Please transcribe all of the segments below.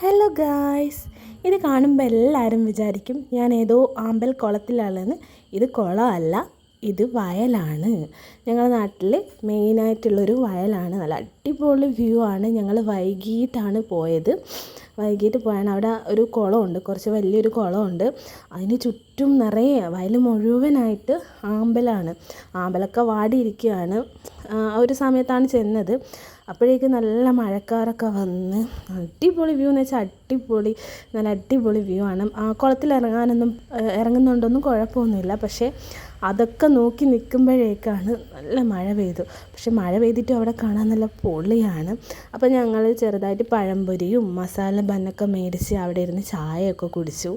Hello guys ഇത് കാണുമ്പോൾ എല്ലാവരും വിചാരിക്കും ഞാൻ ഏതോ ആമ്പൽ കുളത്തിലാണെന്ന്. ഇത് കുളമല്ല ഇത് വയലാണ്. ഞങ്ങളുടെ നാട്ടിൽ മെയിനായിട്ടുള്ളൊരു വയലാണ്. നല്ല അടിപൊളി വ്യൂ ആണ്. ഞങ്ങൾ വൈകിട്ടാണ് പോയത്. വൈകിട്ട് പോയാണ്. അവിടെ ഒരു കുളമുണ്ട്. കുറച്ച് വലിയൊരു കുളമുണ്ട്. അതിന് ചുറ്റും നിറയെ വയൽ മുഴുവനായിട്ട് ആമ്പലാണ്. ആമ്പലൊക്കെ വാടിയിരിക്കുകയാണ്. ആ ഒരു സമയത്താണ് ചെന്നത്. അപ്പോഴേക്കും നല്ല മഴക്കാറൊക്കെ വന്ന് അടിപൊളി വ്യൂ എന്ന് വെച്ചാൽ അടിപൊളി നല്ല അടിപൊളി വ്യൂ ആണ്. ആ കുളത്തിൽ ഇറങ്ങാനൊന്നും ഇറങ്ങുന്നുണ്ടൊന്നും കുഴപ്പമൊന്നുമില്ല. പക്ഷേ അതൊക്കെ നോക്കി നിൽക്കുമ്പോഴേക്കാണ് നല്ല മഴ പെയ്തു. പക്ഷെ മഴ പെയ്തിട്ട് അവിടെ കാണാൻ നല്ല പൊളിയാണ്. അപ്പോൾ ഞങ്ങൾ ചെറുതായിട്ട് പഴംപൊരിയും മസാല ബന്നൊക്കെ മേടിച്ച് അവിടെ ഇരുന്ന് ചായയൊക്കെ കുടിച്ചു.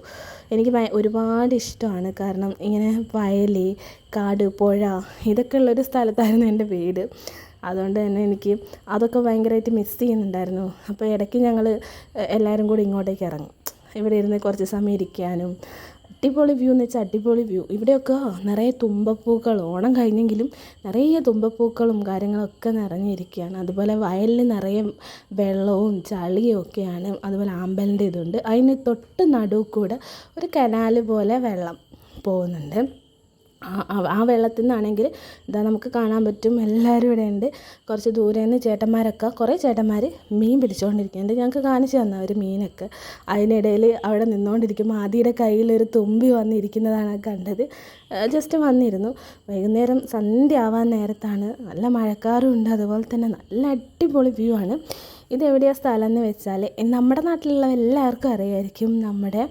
എനിക്ക് ഒരുപാട് ഇഷ്ടമാണ്. കാരണം ഇങ്ങനെ വയൽ കാട് പുഴ ഇതൊക്കെ ഉള്ളൊരു സ്ഥലത്തായിരുന്നു എന്റെ വീട്. അതുകൊണ്ട് തന്നെ എനിക്ക് അതൊക്കെ ഭയങ്കരമായിട്ട് മിസ് ചെയ്യുന്നുണ്ടായിരുന്നു. അപ്പോൾ ഇടയ്ക്ക് ഞങ്ങൾ എല്ലാവരും കൂടി ഇങ്ങോട്ടേക്ക് ഇറങ്ങും. ഇവിടെ ഇരുന്ന് കുറച്ച് സമയം ഇരിക്കാനും അടിപൊളി വ്യൂ എന്ന് വെച്ചാൽ അടിപൊളി വ്യൂ ഇവിടെയൊക്കെ നിറയെ തുമ്പപ്പൂക്കൾ ഓണം കഴിഞ്ഞെങ്കിലും നിറയെ തുമ്പപ്പൂക്കളും കാര്യങ്ങളൊക്കെ നിറഞ്ഞിരിക്കുകയാണ്. അതുപോലെ വയലിൽ നിറയെ വെള്ളവും ചളിയും ഒക്കെയാണ്. അതുപോലെ ആമ്പലിന്റെ ഇതുണ്ട്. അതിന് തൊട്ട് നടുവിൽ കൂടെ ഒരു കനാൽ പോലെ വെള്ളം പോകുന്നുണ്ട്. ആ വെള്ളത്തിൽ നിന്നാണെങ്കിൽ ഇതാ നമുക്ക് കാണാൻ പറ്റും എല്ലാവരും ഇവിടെ ഉണ്ട്. കുറച്ച് ദൂരെ നിന്ന് ചേട്ടന്മാരൊക്കെ കുറേ ചേട്ടന്മാർ മീൻ പിടിച്ചുകൊണ്ടിരിക്കുന്നുണ്ട് ഞങ്ങൾക്ക് കാണിച്ചു തന്ന ഒരു മീനൊക്കെ. അതിനിടയിൽ അവിടെ നിന്നുകൊണ്ടിരിക്കുമ്പോൾ ആദിയുടെ കയ്യിലൊരു തുമ്പി വന്നിരിക്കുന്നതാണ് കണ്ടത്. ജസ്റ്റ് വന്നിരുന്നു. വൈകുന്നേരം സന്ധ്യ ആവാൻ നേരത്താണ്. നല്ല മഴക്കാറും ഉണ്ട്. അതുപോലെ തന്നെ നല്ല അടിപൊളി വ്യൂ ആണ്. ഇത് എവിടെയാണ് സ്ഥലം എന്ന് വെച്ചാൽ നമ്മുടെ നാട്ടിലുള്ള എല്ലാവർക്കും അറിയായിരിക്കും നമ്മുടെ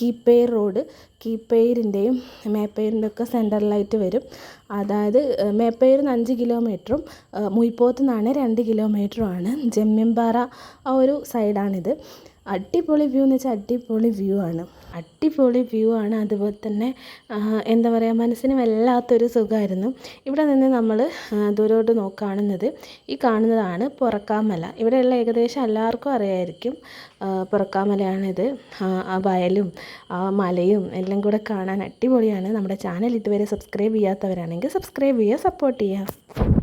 കീപ്പേർ റോഡ്. കീപ്പേരിന്റെയും മേപ്പേരിന്റെ ഒക്കെ സെന്ററിലായിട്ട് വരും. അതായത് മേപ്പേരിൽ നിന്ന് അഞ്ച് കിലോമീറ്ററും മുയ്പോത്ത് നിന്നാണ് രണ്ട് കിലോമീറ്ററുമാണ്. ജമ്യംപാറ ആ ഒരു സൈഡാണിത്. അടിപൊളി വ്യൂ എന്ന് വെച്ചാൽ അടിപൊളി വ്യൂ ആണ്. അടിപൊളി വ്യൂ ആണ്. അതുപോലെ തന്നെ എന്താ പറയുക മനസ്സിന് വല്ലാത്തൊരു സുഖമായിരുന്നു ഇവിടെ നിന്ന് നമ്മൾ ദൂരോട്ട് നോക്കാണുന്നത് ഈ കാണുന്നതാണ് പുറക്കാമല. ഇവിടെയുള്ള ഏകദേശം എല്ലാവർക്കും അറിയായിരിക്കും പുറക്കാമലയാണിത്. ആ വയലും ആ മലയും എല്ലാം കൂടെ കാണാൻ അടിപൊളിയാണ്. നമ്മുടെ ചാനൽ ഇതുവരെ സബ്സ്ക്രൈബ് ചെയ്യാത്തവരാണെങ്കിൽ സബ്സ്ക്രൈബ് ചെയ്യുക സപ്പോർട്ട് ചെയ്യുക.